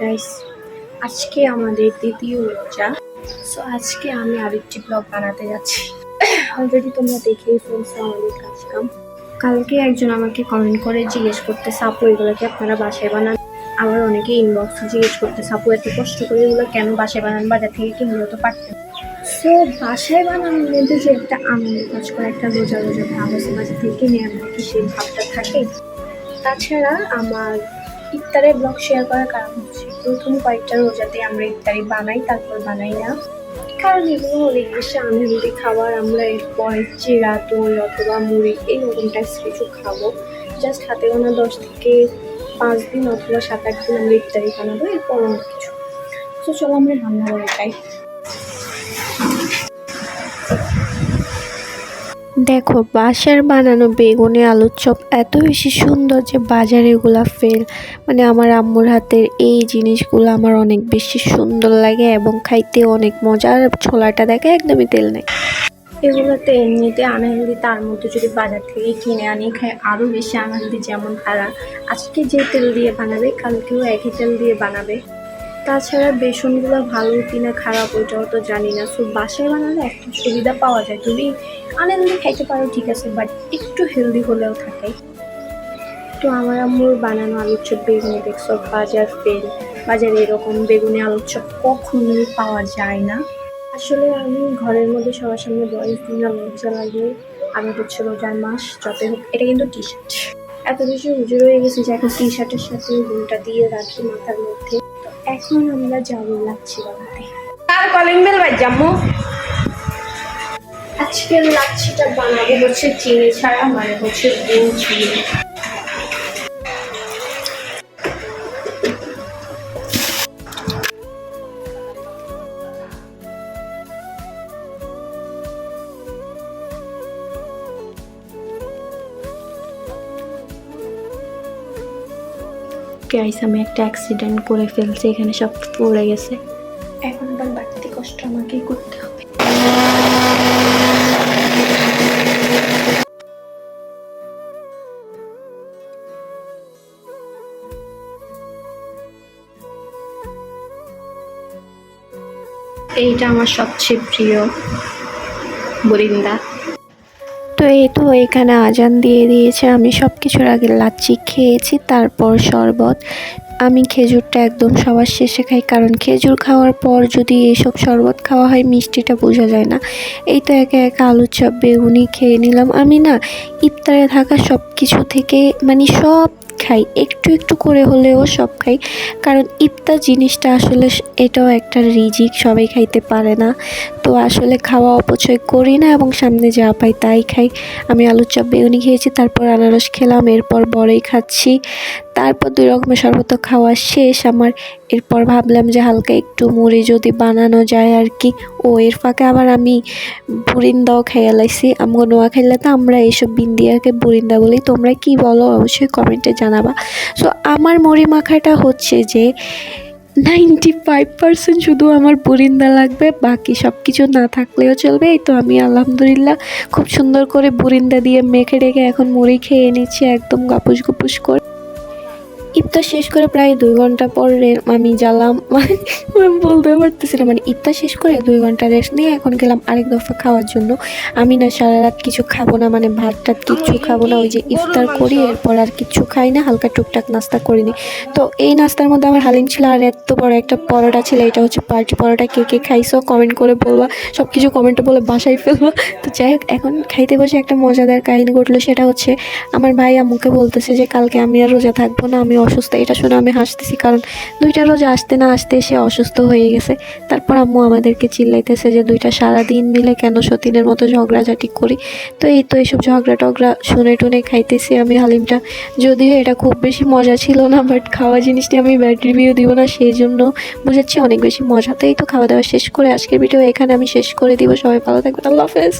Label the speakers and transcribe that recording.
Speaker 1: Guys আজকে আমাদের দ্বিতীয় রোজা। সো আজকে আমি আরেকটি ব্লগ বানাতে যাচ্ছি। অলরেডি তোমরা দেখেই ফেলছো আমাদের কাজ কাম কালকে একজন আমাকে কমেন্ট করে জিজ্ঞেস করতে সাপো এগুলোকে আপনারা বাসায় বানান? আবার অনেকে ইনবক্স জিজ্ঞেস করতে সাপু এত কষ্ট করে এগুলো কেন বাসায় বানান? বাজার থেকে কিনলেও তো পারতেন? সো বাসায় বানানোর মধ্যে যে একটা আনন্দ কাজ করে, একটা রোজা রোজা ভাব আছে, বাজার থেকে কিনে আনলে কি সেই ভাবটা থাকে? তাছাড়া আমার ইফতারের ব্লগ শেয়ার করার কারণ হচ্ছে, প্রথম কয়েকটা রোজাতে আমরা ইফতারি বানাই, তারপর বানাই না। কারণ এগুলো অনেক বেশি আনহেলদি খাবার আমরা এরপর চিরা, দই অথবা মুড়ি এইরকম টাইপস কিছু খাব। জাস্ট হাতে গোনা দশ থেকে পাঁচ দিন অথবা সাত আট দিন আমরা ইফতারি বানাবো, এরপর অনেক কিছু। তো চলো আমরা রান্না করে খাই।
Speaker 2: দেখো, বাসার বানানো বেগুনে আলুর চপ এত বেশি সুন্দর যে বাজারে এগুলা ফেল মানে আমার আম্মুর হাতের এই জিনিসগুলো আমার অনেক বেশি সুন্দর লাগে এবং খাইতে অনেক মজার ছোলাটা দেখে একদমই তেল নেই।
Speaker 1: এগুলো এগুলোতে এমনিতে আনহেলদি, তার মধ্যে যদি বাজার থেকে কিনে আনি খাই আরও বেশি আনহেলদি যেমন তারা। আজকে যে তেল দিয়ে বানাবে, কালকেও একই তেল দিয়ে বানাবে। তাছাড়া বেসনগুলো ভালো কিনা খারাপ ওইটাও তো জানি না। সো বাসায় বানালে একটা সুবিধা পাওয়া যায়। তুমি আনহেলদি খাইতে পারো, ঠিক আছে বাট একটু হেলদি হলেও থাকে। তো আমার আম্মুর বানানো আলুর চপ, বেগুনি দেখছ, বাজার ফেল বাজারে এরকম বেগুনি আলুর চপ কখনোই পাওয়া যায় না। আসলে আমি ঘরের মধ্যে সবার সামনে বয়স দিন লজ্জা লাগে। আমি হচ্ছে রোজার মাস, যতই হোক, এটা কিন্তু টি শার্ট এত বেশি উজুর হয়ে গেছে যে এখন টি শার্টের সাথে ঘুমটা দিয়ে রাখি মাথার মধ্যে। এখন আমরা যাব লাগছি বানাতে
Speaker 3: কার কলিং বেল বাজ আজকে
Speaker 1: আজকের লাচ্ছিটা বানাবো হচ্ছে চিনি ছাড়া মানে হচ্ছে গুড় চিনি।
Speaker 2: গাইস আমি একটা অ্যাক্সিডেন্ট করে ফেলছি এখানে সব পড়ে গেছে।
Speaker 1: এখন আবার বাড়তি কষ্ট আমাকেই করতে হবে। এইটা আমার সবচেয়ে প্রিয় বরিন্দা।
Speaker 2: তো এই তো এখানে আজান দিয়ে দিয়েছে। আমি সব কিছুর আগে লাচ্ছি খেয়েছি, তারপর শরবত। আমি খেজুরটা একদম সবার শেষে খাই, কারণ খেজুর খাওয়ার পর যদি এইসব শরবত খাওয়া হয়, মিষ্টিটা বোঝা যায় না। এই তো একে একে আলুর চপ, বেগুনি খেয়ে নিলাম। আমি না ইফতারে থাকা সব কিছু থেকে মানে সব খাই, একটু একটু করে হলেও সব খাই। কারণ ইফতার জিনিসটা আসলে এটাও একটা রিজিক, সবাই খাইতে পারে না। তো আসলে খাওয়া অপচয় করি না এবং সামনে যা পাই তাই খাই। আমি আলুর চপ বেগুনি খেয়েছি, তারপর আনারস খেলাম, এরপর বড়ই খাচ্ছি। তারপর দুই রকমের শরবত খাওয়া শেষ। আমার এরপর ভাবলাম যে হালকা একটু মুড়ি যদি বানানো যায় আর কি ও, এর ফাঁকে আবার আমি বুরিন্দাও খেয়ে লাইছি। আমগো নোয়া খাইলে তো আমরা এইসব বিন্দিয়াকে বুরিন্দা বলি। তোমরা কি বলো? অবশ্যই কমেন্টে জানাবা। সো আমার মুড়ি মাখাটা হচ্ছে যে নাইনটি ফাইভ পার্সেন্ট শুধু আমার বুরিন্দা লাগবে। বাকি সব কিছু না থাকলেও চলবে। এই তো আমি আলহামদুলিল্লাহ খুব সুন্দর করে বুরিন্দা দিয়ে মেখে রেখে এখন মুড়ি খেয়ে নিচ্ছি। একদম গাপুস গুপুস করে। ইফতার শেষ করে প্রায় দুই ঘণ্টা পরে আমি জ্বালাম। মানে বলতে পারতেছি না মানে ইফতার শেষ করে দুই ঘণ্টা রেস্ট নিয়ে এখন গেলাম আরেক দফা খাওয়ার জন্য। আমি না সারা রাত কিছু খাব না মানে ভাত টাত কিচ্ছু খাব না, ওই যে ইফতার করি, এরপর আর কিচ্ছু খাই না, হালকা টুকটাক নাস্তা করিনি তো এই নাস্তার মধ্যে আমার হালিম ছিল, আর এত বড় একটা পরোটা ছিল, এটা হচ্ছে পার্টি পরোটা, কে কে খাইছো কমেন্ট করে বলবা সব কিছু কমেন্টে বলে বাসায় ফেলব। তো যাই হোক, এখন খাইতে বসে একটা মজাদার কাহিনী ঘটলো, সেটা হচ্ছে আমার ভাই আম্মুকে বলতেছে যে, কালকে আমি আর রোজা থাকব না, আমি অসুস্থ, এটা শুনে আমি হাসতেছি কারণ দুইটা রোজা আসতে না আসতে সে অসুস্থ হয়ে গেছে। তারপর আম্মু আমাদেরকে চিল্লাইতেছে যে দুইটা সারা দিন মিলে কেন সতীনের মতো ঝগড়াঝাটি করি? তো এই তো এইসব ঝগড়া টগড়া শুনে টুনে খাইতেছি আমি হালিমটা। যদিও এটা খুব বেশি মজা ছিল না বাট খাওয়া জিনিসটি আমি ব্যাড রিভিউ দিব না, সেই জন্য বুঝাচ্ছি অনেক বেশি মজা। তো এই তো খাওয়া দাওয়া শেষ করে আজকের ভিডিও এখানে আমি শেষ করে দিব। সবাই ভালো থাকবেন। আল্লাহ হাফেজ।